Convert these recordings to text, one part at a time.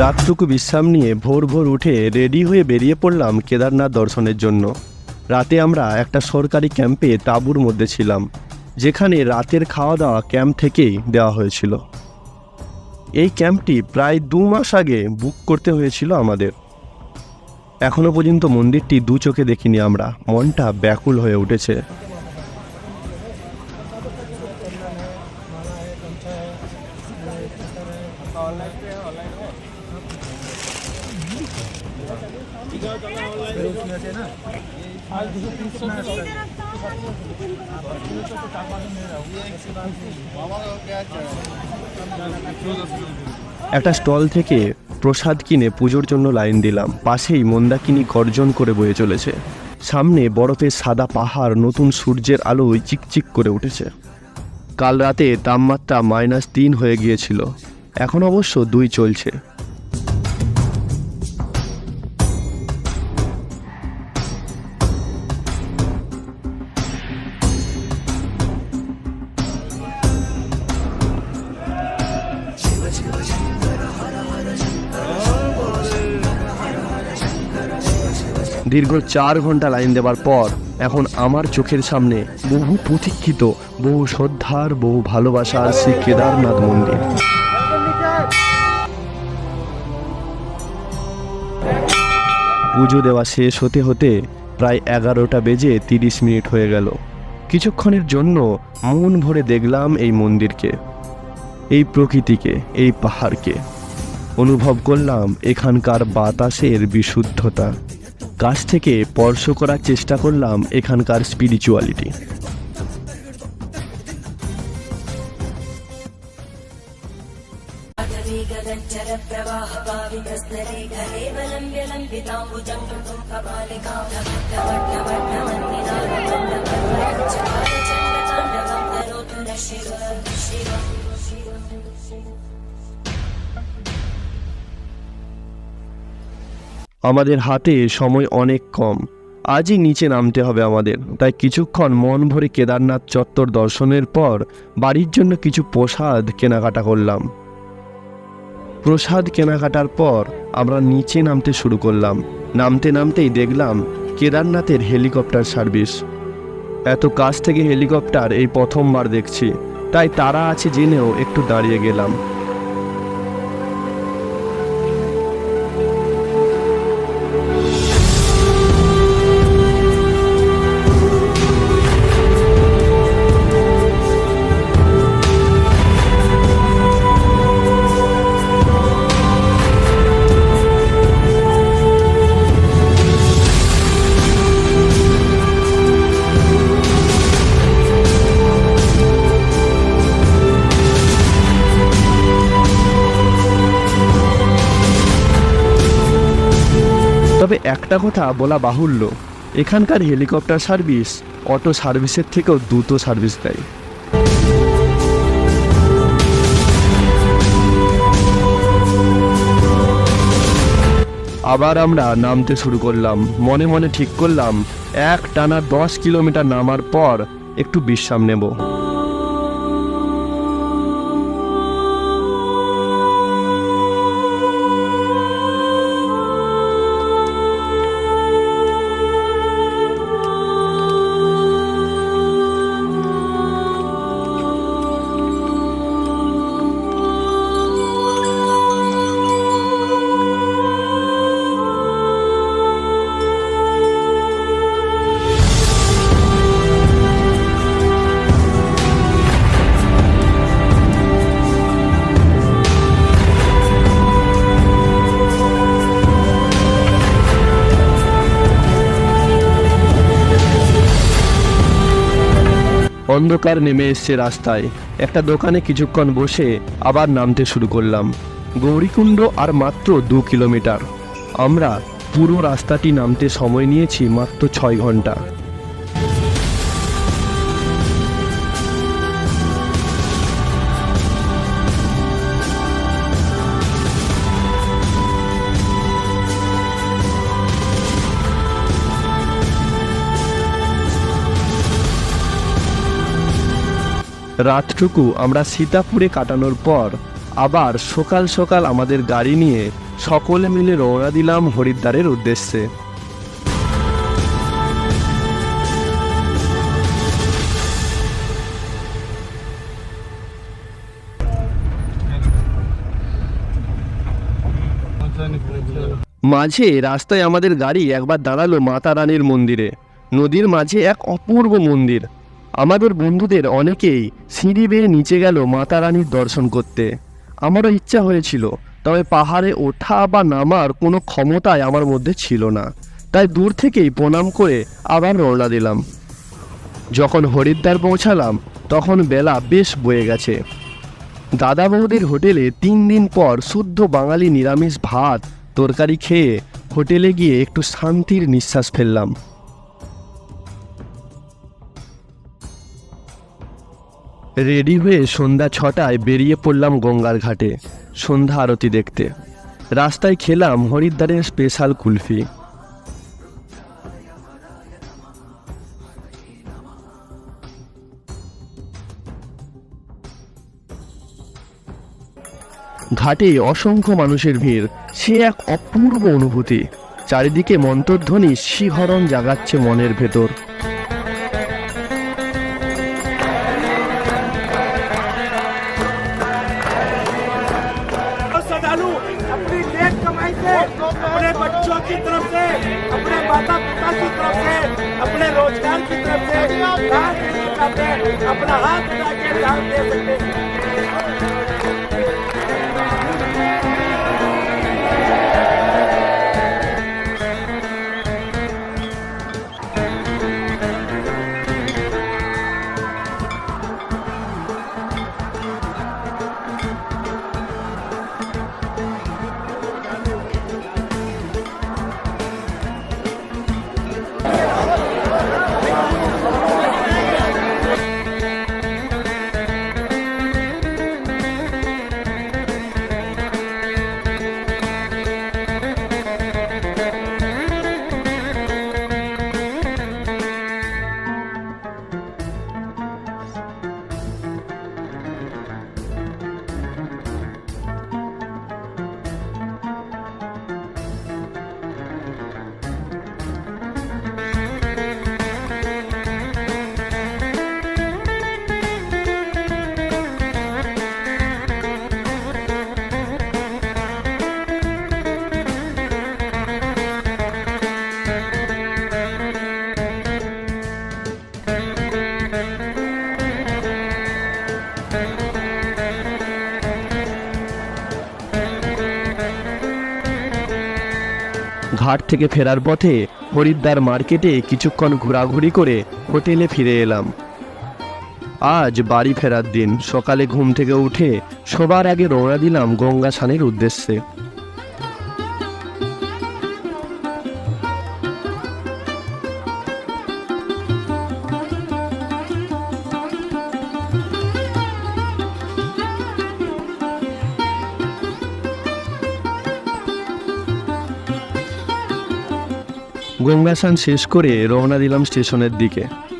রাতটুকু বিশ্রাম নিয়ে ভোর ভোর উঠে রেডি হয়ে বেরিয়ে পড়লাম কেদারনাথ দর্শনের জন্য। রাতে আমরা একটা সরকারি ক্যাম্পে তাঁবুর মধ্যে ছিলাম, যেখানে রাতের খাওয়া দাওয়া ক্যাম্প থেকেই দেওয়া হয়েছিল। এই ক্যাম্পটি প্রায় দু মাস আগে বুক করতে হয়েছিল আমাদের। এখনও পর্যন্ত মন্দিরটি দু চোখে দেখিনি আমরা, মনটা ব্যাকুল হয়ে উঠেছে। একটা স্টল থেকে প্রসাদ কিনে পুজোর জন্য লাইন দিলাম। পাশেই মন্দাকিনী গর্জন করে বয়ে চলেছে। সামনে বরফের সাদা পাহাড়, নতুন সূর্যের আলোয় চিকচিক করে উঠেছে। কাল রাতে তাপমাত্রা মাইনাস তিন হয়ে গিয়েছিল। এখন অবশ্য দুই চলছে। দীর্ঘ চার ঘণ্টা লাইন দেওয়ার পর এখন আমার চোখের সামনে বহু প্রতীক্ষিত, বহু শ্রদ্ধার, বহু ভালোবাসার শ্রী কেদারনাথ মন্দির। পুজো দেওয়া শেষ হতে হতে প্রায় এগারোটা বেজে তিরিশ মিনিট হয়ে গেল। কিছুক্ষণের জন্য মন ভরে দেখলাম এই মন্দিরকে, এই প্রকৃতিকে, এই পাহাড়কে। অনুভব করলাম এখানকার বাতাসের বিশুদ্ধতা। কাছ থেকে স্পর্শ করার চেষ্টা করলাম এখানকার স্পিরিচুয়ালিটি Shiva, Shiva. আমাদের হাতে সময় অনেক কম। আজই নিচে নামতে হবে আমাদের। তাই কিছুক্ষণ মন ভরে কেদারনাথ চত্বর দর্শনের পর বাড়ির জন্য কিছু প্রসাদ কেনাকাটা করলাম। প্রসাদ কেনাকাটার পর আমরা নিচে নামতে শুরু করলাম। নামতে নামতেই দেখলাম কেদারনাথের হেলিকপ্টার সার্ভিস। এত কাছ থেকে হেলিকপ্টার এই প্রথমবার দেখছি। তাই তারা আছে জেনেও একটু দাঁড়িয়ে গেলাম। তবে একটা কথা বলা বাহুল্য। এখানকার হেলিকপ্টার সার্ভিস অটো সার্ভিসের থেকেও দ্রুত সার্ভিস দেয়। আবার আমরা নামতে শুরু করলাম। মনে মনে ঠিক করলাম, এক টানা দশ কিলোমিটার নামার পর একটু বিশ্রাম নেব। অন্ধকার নেমে এসছে রাস্তায়। একটা দোকানে কিছুক্ষণ বসে আবার নামতে শুরু করলাম। গৌরীকুণ্ড আর মাত্র দু কিলোমিটার। আমরা পুরো রাস্তাটি নামতে সময় নিয়েছি মাত্র ছয় ঘণ্টা। রাতটুকু আমরা সীতাপুরে কাটানোর পর আবার সকাল সকাল আমাদের গাড়ি নিয়ে সকলে মিলে রওনা দিলাম হরিদ্বারের উদ্দেশ্যে। মাঝে রাস্তায় আমাদের গাড়ি একবার দাঁড়াল মাতা রানীর মন্দিরে। নদীর মাঝে এক অপূর্ব মন্দির। আমাদের বন্ধুদের অনেকেই সিঁড়ি বেয়ে নিচে গেল মাতা রানীর দর্শন করতে। আমারও ইচ্ছা হয়েছিল, তবে পাহাড়ে ওঠা বা নামার কোনো ক্ষমতাই আমার মধ্যে ছিল না। তাই দূর থেকেই প্রণাম করে আবার রওনা দিলাম। যখন হরিদ্বার পৌঁছালাম, তখন বেলা বেশ বয়ে গেছে। দাদা বৌদির হোটেলে তিন দিন পর শুদ্ধ বাঙালি নিরামিষ ভাত, তরকারি খেয়ে হোটেলে গিয়ে একটু শান্তির নিঃশ্বাস ফেললাম। রেডি হয়ে সন্ধ্যা ছটায় বেরিয়ে পড়লাম গঙ্গার ঘাটে, সন্ধ্যা আরতি দেখতে। রাস্তায় খেলাম হরিদ্বারের স্পেশাল কুলফি। ঘাটে অসংখ্য মানুষের ভিড়, সে এক অপূর্ব অনুভূতি। চারিদিকে মন্তর্ধ্বনি শিহরণ জাগাচ্ছে মনের ভেতর। से, अपने बच्चों की तरफ़ से, अपने माता पिता की तरफ़ से, अपने रोज़गार की तरफ़ से अपना हाथ उठा के दान दे सकते हैं। ঘাট থেকে ফেরার পথে হরিদ্বার মার্কেটে কিছুক্ষণ ঘোরাঘুরি করে হোটেলে ফিরে এলাম। আজ বাড়ি ফেরার দিন সকালে ঘুম থেকে উঠে সবার আগে রওনা দিলাম গঙ্গা স্নানের উদ্দেশ্যে। গঙ্গা স্নান শেষ করে রওনা দিলাম স্টেশনের দিকে।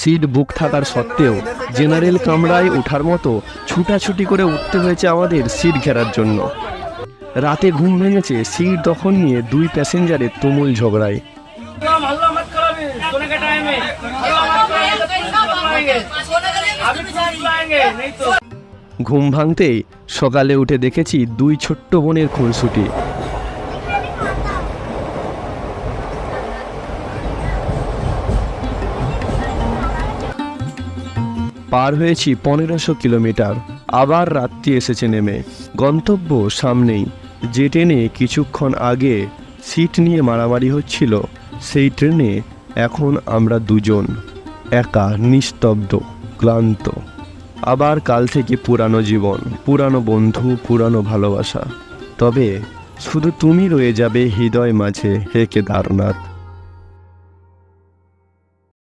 সিট বুক থাকার সত্ত্বেও জেনারেল কামরায় ওঠার মতো ছুটাছুটি করে উঠতে হয়েছে আমাদের সিট ঘেরার জন্য। রাতে ঘুম ভেঙেছে সিট দখল নিয়ে দুই প্যাসেঞ্জারের তুমুল ঝগড়ায়। ঘুম ভাঙতেই সকালে উঠে দেখেছি দুই ছোট্ট বোনের খুনসুটি। পার হয়েছি পনেরোশো কিলোমিটার। আবার রাত্রি এসেছে নেমে। গন্তব্য সামনেই। যে ট্রেনে কিছুক্ষণ আগে সিট নিয়ে মারামারি হচ্ছিল, সেই ট্রেনে এখন আমরা দুজন। একা, নিস্তব্ধ, ক্লান্ত। আবার কাল থেকে পুরানো জীবন, পুরানো বন্ধু, পুরানো ভালোবাসা। তবে শুধু তুমি রয়ে যাবে হৃদয় মাঝে, হে কেদারনাথ।